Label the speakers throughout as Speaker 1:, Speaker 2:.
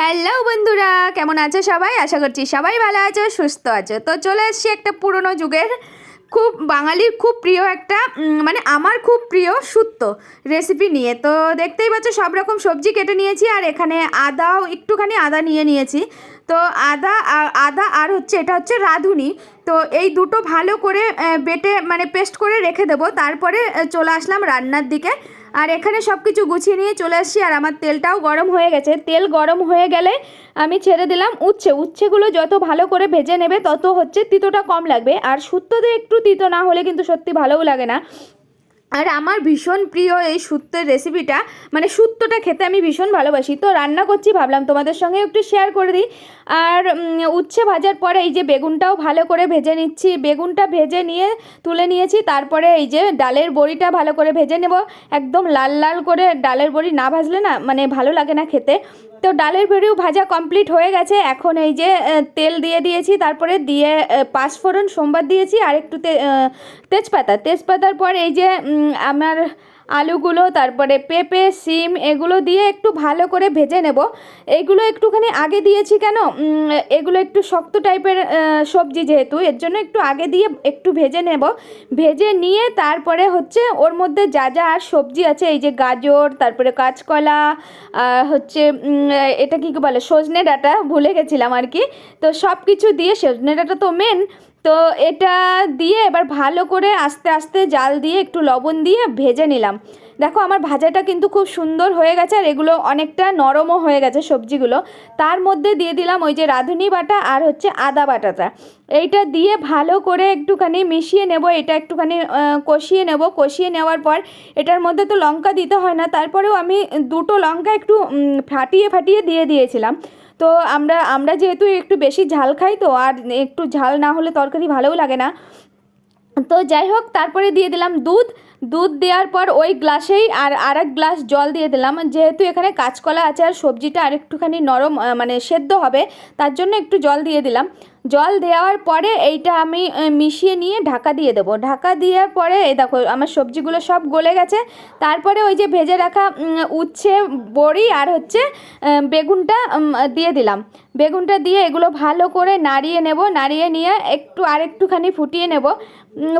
Speaker 1: Hello বন্ধুরা, কেমন আছো সবাই? আশা করছি সবাই ভালো আছো, সুস্থ আছো। তো চলে এসছি একটা পুরনো যুগের খুব বাঙালির খুব প্রিয় একটা মানে আমার খুব প্রিয় সুত্ত রেসিপি নিয়ে। তো দেখতেই পাচ্ছ, সব রকম সবজি কেটে নিয়েছি আর এখানে আদাও, একটুখানি আদা নিয়ে নিয়েছি। তো আদা আদা আর হচ্ছে, এটা হচ্ছে রাঁধুনি। তো এই দুটো ভালো করে বেটে মানে পেস্ট করে রেখে দেবো। তারপরে চলে আসলাম রান্নার দিকে। আর এখানে সব কিছু গুছিয়ে নিয়ে চলে আসছি, আর আমার তেলটাও গরম হয়ে গেছে। তেল গরম হয়ে গেলে আমি ছেড়ে দিলাম উচ্ছে। উচ্ছেগুলো যত ভালো করে ভেজে নেবে, তত হচ্ছে তিতোটা কম লাগবে। আর শুক্তোতে একটু তিতো না হলে কিন্তু সত্যি ভালোও লাগে না। আর আমার ভীষণ প্রিয় এই সুত্তের রেসিপিটা মানে সুত্তটা খেতে আমি ভীষণ ভালোবাসি। তো রান্না করছি, ভাবলাম তোমাদের সঙ্গে একটু শেয়ার করে দিই। আর উচ্ছে ভাজার পরে এই যে বেগুনটাও ভালো করে ভেজে নিচ্ছি। বেগুনটা ভেজে নিয়ে, তুলে নিয়েছি। তারপরে এই যে ডালের বড়িটা ভালো করে ভেজে নেব। একদম লাল লাল করে ডালের বড়ি না ভাজলে না মানে ভালো লাগে না খেতে। তো ডালের ভেড়িও ভাজা কমপ্লিট হয়ে গেছে। এখন এই যে তেল দিয়ে দিয়েছি, তারপরে দিয়ে পাঁচফোড়ন সোমবার দিয়েছি আর একটু তেজপাতা। তেজপাতার পর এই যে আমার আলুগুলো, তারপরে পেঁপে, সিম এগুলো দিয়ে একটু ভালো করে ভেজে নেব। এগুলো একটুখানি আগে দিয়েছি কেন? এগুলো একটু শক্ত টাইপের সবজি যেহেতু, এর জন্য একটু আগে দিয়ে একটু ভেজে নেব। ভেজে নিয়ে তারপরে হচ্ছে ওর মধ্যে যা যা আর সবজি আছে, এই যে গাজর, তারপরে কাঁচকলা হচ্ছে এটা কী বলে, সজনে ডাটা, ভুলে গেছিলাম আর কি। তো সব কিছু দিয়ে সজনে ডাটা তো মেন তো এটা দিয়ে এবার ভালো করে আস্তে আস্তে জাল দিয়ে একটু লবণ দিয়ে ভেজে নিলাম। দেখো আমার ভাজাটা কিন্তু খুব সুন্দর হয়ে গেছে আর এগুলো অনেকটা নরমও হয়ে গেছে সবজিগুলো। তার মধ্যে দিয়ে দিলাম ওই যে রাঁধুনি বাটা আর হচ্ছে আদা বাটাটা। এইটা দিয়ে ভালো করে একটুখানি মিশিয়ে নেব, এটা একটুখানি কষিয়ে নেব। কষিয়ে নেওয়ার পর এটার মধ্যে তো লঙ্কা দিতে হয় না, তারপরেও আমি দুটো লঙ্কা একটু ফাটিয়ে ফাটিয়ে দিয়ে দিয়েছিলাম। তো আমরা আমরা যেহেতু একটু বেশি ঝাল খাই তো, আর একটু ঝাল না হলে তরকারি ভালোও লাগে না। তো যাই হোক, তারপরে দিয়ে দিলাম দুধ। দুধ দেওয়ার পর ওই গ্লাসেই আর আর এক গ্লাস জল দিয়ে দিলাম। যেহেতু এখানে কাঁচকলা আছে আর সবজিটা আর একটুখানি নরম মানে সেদ্ধ হবে, তার জন্য একটু জল দিয়ে দিলাম। জল দেওয়ার পরে এইটা আমি মিশিয়ে নিয়ে ঢাকা দিয়ে দেবো। ঢাকা দেওয়ার পরে, এই দেখো, আমার সবজিগুলো সব গলে গেছে। তারপরে ওই যে ভেজে রাখা উচ্ছে, বড়ি আর হচ্ছে বেগুনটা দিয়ে দিলাম। বেগুনটা দিয়ে এগুলো ভালো করে নাড়িয়ে নেব, নাড়িয়ে নিয়ে একটু আর একটুখানি ফুটিয়ে নেব।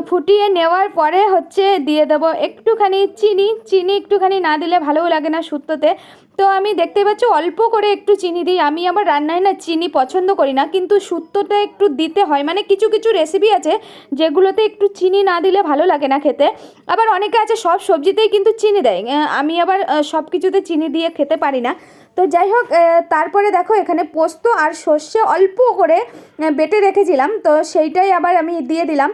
Speaker 1: ফুটিয়ে নেওয়ার পরে হচ্ছে দিয়ে দেবো একটুখানি চিনি। চিনি একটুখানি না দিলে ভালোও লাগে না শুক্তোতে। তো আমি দেখতে পাচ্ছি অল্প করে একটু চিনি দিই। আমি আমার রান্নায় না চিনি পছন্দ করি না, কিন্তু শুক্তোটা একটু দিতে হয়। মানে কিছু কিছু রেসিপি আছে যেগুলোতে একটু চিনি না দিলে ভালো লাগে না খেতে। আবার অনেকে আছে সব সবজিতেই কিন্তু চিনি দেয়। আমি আবার সব কিছুতে চিনি দিয়ে খেতে পারি না। তো যাই হোক তারপরে দেখো এখানে পোস্ত আর সর্ষে অল্প করে বেটে রেখেছিলাম। তো সেইটাই আবার আমি দিয়ে দিলাম।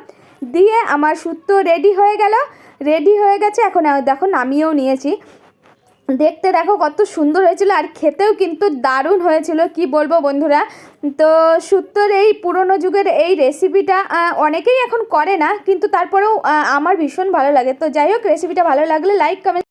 Speaker 1: দিয়ে আমার সুতো রেডি হয়ে গেল। রেডি হয়ে গেছে, এখন দেখো নামিয়েও নিয়েছি। দেখতে দেখো কত সুন্দর হয়েছিল আর খেতেও কিন্তু দারুণ হয়েছিল, কি বলব বন্ধুরা? তো সুত্তর এই পুরনো যুগের এই রেসিপিটা অনেকেই এখন করে না, কিন্তু তারপরেও আমার ভীষণ ভালো লাগে। তো যাই হোক রেসিপিটা ভালো লাগলে লাইক কমেন্ট